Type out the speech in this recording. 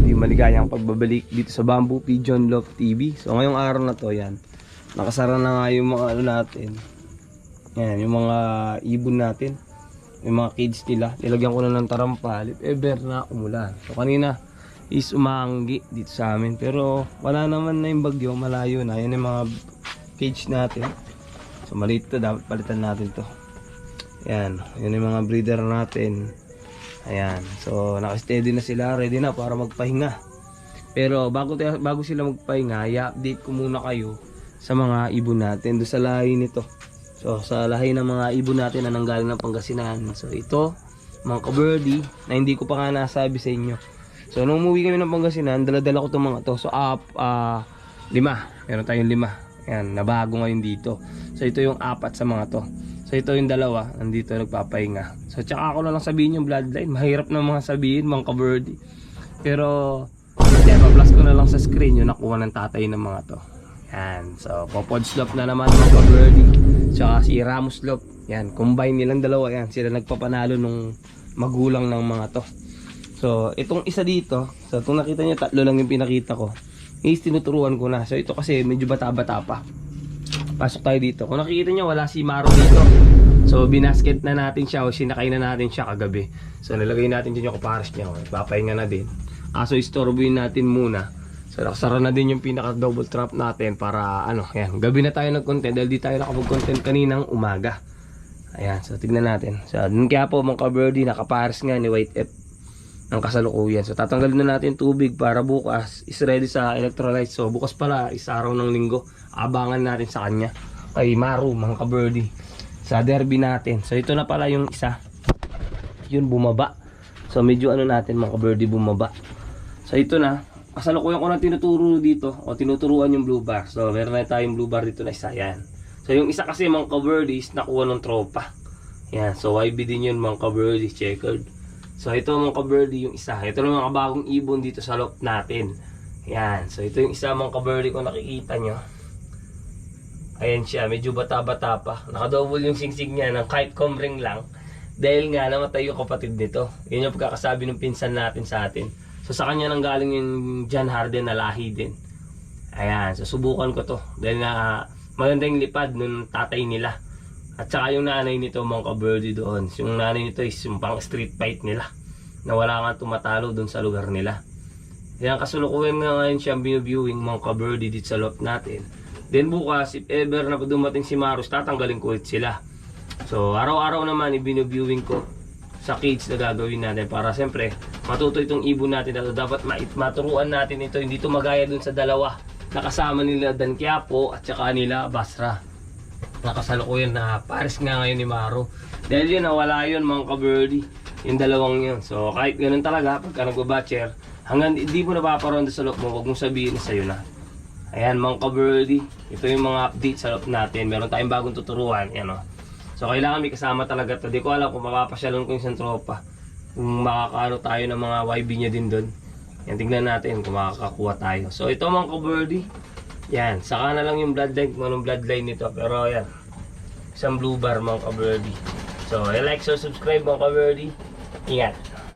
kabirdie, maligayang pagbabalik dito sa Bamboo Pigeon Love TV. So ngayong araw na to, yan. Nakasara na nga yung mga ano natin. Yan, yung mga ibon natin. Yung mga kids nila. Nilagyan ko na ng tarampal. Ever na umulan. So kanina is umanggi dito sa amin. Pero wala naman na yung bagyo. Malayo na. Yan yung mga cage natin. So maliit to. Dapat palitan natin to. Yan. Yan yung mga breeder natin. Ayan. So, naka-steady na sila. Ready na para magpahinga. Pero bago, bago sila magpahinga, i-update ko muna kayo sa mga ibon natin. Doon sa lahi nito. So, sa lahi ng mga ibon natin na nanggaling ng Pangasinan. So, ito, mga kabirdie, na hindi ko pa nga nasabi sa inyo. So, nung umuwi kami ng Pangasinan, dala-dala ko itong mga to. So, up, ah, lima. Meron tayong lima. Ayan, nabago ngayon dito. So, ito yung apat sa mga to. So, ito yung dalawa. Nandito nagpapahinga. So, tsaka ako na lang sabihin yung bloodline. Mahirap na mga sabihin, mga kabirdie. Pero, yan, pa-plus ko na lang sa screen yung nakuha ng tatay ng mga to. Yan. So, Popod Slop na naman mga ka-birdie. Tsaka si Ramos Slop. Yan. Combine nilang dalawa yan. Sila nagpapanalo nung magulang ng mga to. So, itong isa dito. So, kung nakita niyo, tatlo lang yung pinakita ko. Is tinuturuan ko na. So, ito kasi medyo bata-bata pa. Pasok tayo dito. Kung nakikita niyo, wala si Maro dito. So, binasket na natin siya o sinakay na natin siya kagabi. So, nilagay natin dyan yung kapares niya. Papahinga na din. Kaso, istorbuin natin muna. So, nakasara na din yung pinaka double trap natin para ano, yan. Gabi na tayo nag-content dahil di tayo nakapag-content kaninang umaga. Ayan, so tignan natin. So, dun kaya po mga ka-birdie, nakapares nga ni White F ng kasalukuyan. So, tatanggalin na natin tubig para bukas is ready sa electrolyte. So, bukas pala, is araw ng linggo. Abangan natin sa kanya. Kay Maru, mga ka-birdie. Sa derby natin. So, ito na pala yung isa. Yun, bumaba. So, medyo ano natin, mga ka-birdie, bumaba. So, ito na. Kasalukuyan ko na tinuturo dito o tinuturuan yung blue bar. So, meron na tayong blue bar dito na isa. Yan. So, yung isa kasi mga ka-birdies, nakuha ng tropa. Yan. So, YB din yun mga ka-birdies, checkered. So, ito mga ka-birdie yung isa. Ito na mga bagong ibon dito sa loft natin. Yan. So, ito yung isa mga ka-birdie kung nakikita nyo. Ayan siya. Medyo bata-bata pa. Nakadouble yung singsing niya ng kahit comring lang. Dahil nga namatay yung kapatid nito. Yun yung pagkakasabi ng pinsan natin sa atin. So, sa kanya nang galing yung John Harden na lahi din. Ayan. So, subukan ko to. Dahil nga maganda yung lipad nung tatay nila. At saka yung nanay nito mga ka-birdie doon. Yung nanay nito is yung pang street fight nila. Na wala nga tumatalo doon sa lugar nila. Yan kasulukuyan nga ngayon siyang binuviewing mga ka-birdie dito sa loft natin. Then bukas, if ever na dumating si Marus, tatanggalin ko ulit sila. So araw-araw naman ibinuviewing ko sa cage na gagawin natin para siyempre matuto itong ibon natin na to. dapat ma- maturuan natin ito hindi ito magaya dun sa dalawa na kasama nila Dan Quiapo at saka nila Basra nakasalukuyan na pares nga ngayon ni Maro. Dahil yun, nawala yun mga ka-birdie. Yung dalawang yun. So, kahit ganun talaga, pagka nagbabatcher, hanggang hindi mo napaparoon sa loob mo, huwag mong sabihin na sa'yo na. Ayan mga ka-birdie, ito yung mga update sa loob natin. Meron tayong bagong tuturuan. Yan, oh. So, kailangan may kasama talaga ito. Di ko alam kung mapapasyalon ko yung isang tropa. Kung makakaano tayo ng mga YB niya din doon. Yan, tignan natin kung makakakuha tayo. So, ito mga ka-birdie, yan, saka na lang yung bloodline kung anong bloodline nito. Pero yan, isang blue bar mga ka-birdie. So, like, so subscribe mga ka-birdie. Ingat.